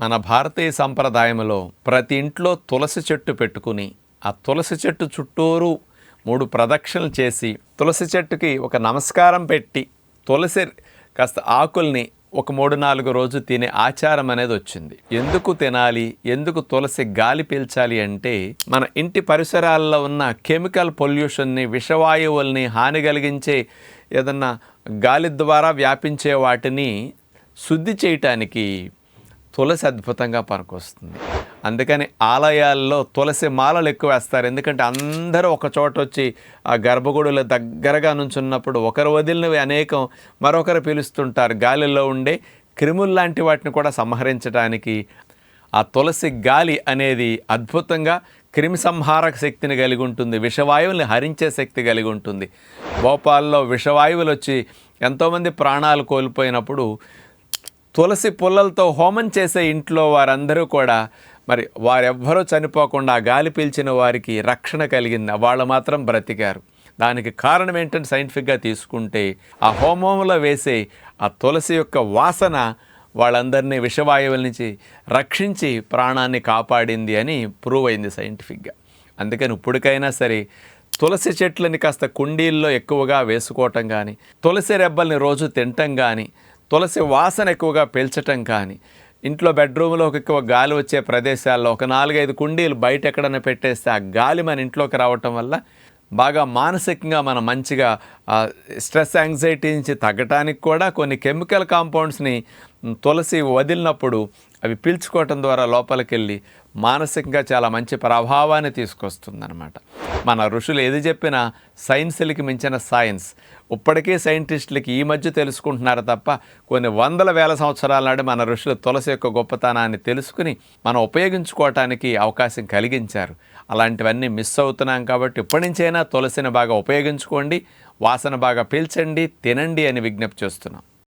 మన భారతీయ సంప్రదాయంలో ప్రతి ఇంట్లో తులసి చెట్టు పెట్టుకుని ఆ తులసి చెట్టు చుట్టూరు మూడు ప్రదక్షిణలు చేసి తులసి చెట్టుకి ఒక నమస్కారం పెట్టి తులసి కాస్త ఆకుల్ని ఒక మూడు నాలుగు రోజు తినే ఆచారం అనేది వచ్చింది. ఎందుకు తినాలి? ఎందుకు తులసి గాలి పీల్చాలి అంటే మన ఇంటి పరిసరాల్లో ఉన్న కెమికల్ పొల్యూషన్ని విషవాయువుల్ని హాని కలిగించే ఏదన్నా గాలి ద్వారా వ్యాపించే వాటిని శుద్ధి చేయటానికి తులసి అద్భుతంగా పనికొస్తుంది అందుకని ఆలయాల్లో తులసి మాలలు ఎక్కువ వేస్తారు. ఎందుకంటే అందరూ ఒక చోట వచ్చి ఆ గర్భగుడుల దగ్గరగా నుంచున్నప్పుడు ఒకరు వదిలినవి అనేకం మరొకరు పిలుస్తుంటారు. గాలిలో ఉండే క్రిములు లాంటి వాటిని కూడా సంహరించడానికి ఆ తులసి గాలి అనేది అద్భుతంగా క్రిమి సంహారక శక్తిని కలిగి ఉంటుంది. విషవాయువుల్ని హరించే శక్తి కలిగి ఉంటుంది. భోపాల్లో విషవాయువులు వచ్చి ఎంతోమంది ప్రాణాలు కోల్పోయినప్పుడు తులసి పుల్లలతో హోమం చేసే ఇంట్లో వారందరూ కూడా మరి వారెవ్వరూ చనిపోకుండా గాలి పీల్చిన వారికి రక్షణ కలిగింది వాళ్ళు మాత్రం బ్రతికారు. దానికి కారణం ఏంటంటే సైంటిఫిక్గా తీసుకుంటే ఆ హోమంలో వేసే ఆ తులసి యొక్క వాసన వాళ్ళందరినీ విషవాయువుల నుంచి రక్షించి ప్రాణాన్ని కాపాడింది అని ప్రూవ్ అయింది సైంటిఫిక్గా. అందుకని ఇప్పటికైనా సరే తులసి చెట్లని కాస్త కుండీల్లో ఎక్కువగా వేసుకోవటం కానీ తులసి రెబ్బల్ని రోజు తినటం కానీ తులసి వాసన ఎక్కువగా పీల్చటం కానీ ఇంట్లో బెడ్రూమ్లో ఒక ఎక్కువ గాలి వచ్చే ప్రదేశాల్లో ఒక నాలుగైదు కుండీలు బయట ఎక్కడైనా పెట్టేస్తే ఆ గాలి మన ఇంట్లోకి రావటం వల్ల బాగా మానసికంగా మనం మంచిగా స్ట్రెస్ యాంగ్జైటీ నుంచి తగ్గటానికి కూడా కొన్ని కెమికల్ కాంపౌండ్స్ని తులసి వదిలినప్పుడు అవి పీల్చుకోవటం ద్వారా లోపలికి వెళ్ళి మానసికంగా చాలా మంచి ప్రభావాన్ని తీసుకొస్తుందన్నమాట. మన ఋషులు ఏది చెప్పినా సైన్స్లకి మించిన సైన్స్ ఇప్పటికే సైంటిస్టులకి ఈ మధ్య తెలుసుకుంటున్నారు తప్ప కొన్ని వందల వేల సంవత్సరాల నాడు మన ఋషులు తులసి యొక్క గొప్పతనాన్ని తెలుసుకుని మనం ఉపయోగించుకోవటానికి అవకాశం కలిగించారు. అలాంటివన్నీ మిస్ అవుతున్నాం కాబట్టి ఇప్పటి నుంచైనా తులసిని బాగా ఉపయోగించుకోండి వాసన బాగా పీల్చండి తినండి అని విజ్ఞప్తి చేస్తున్నాం.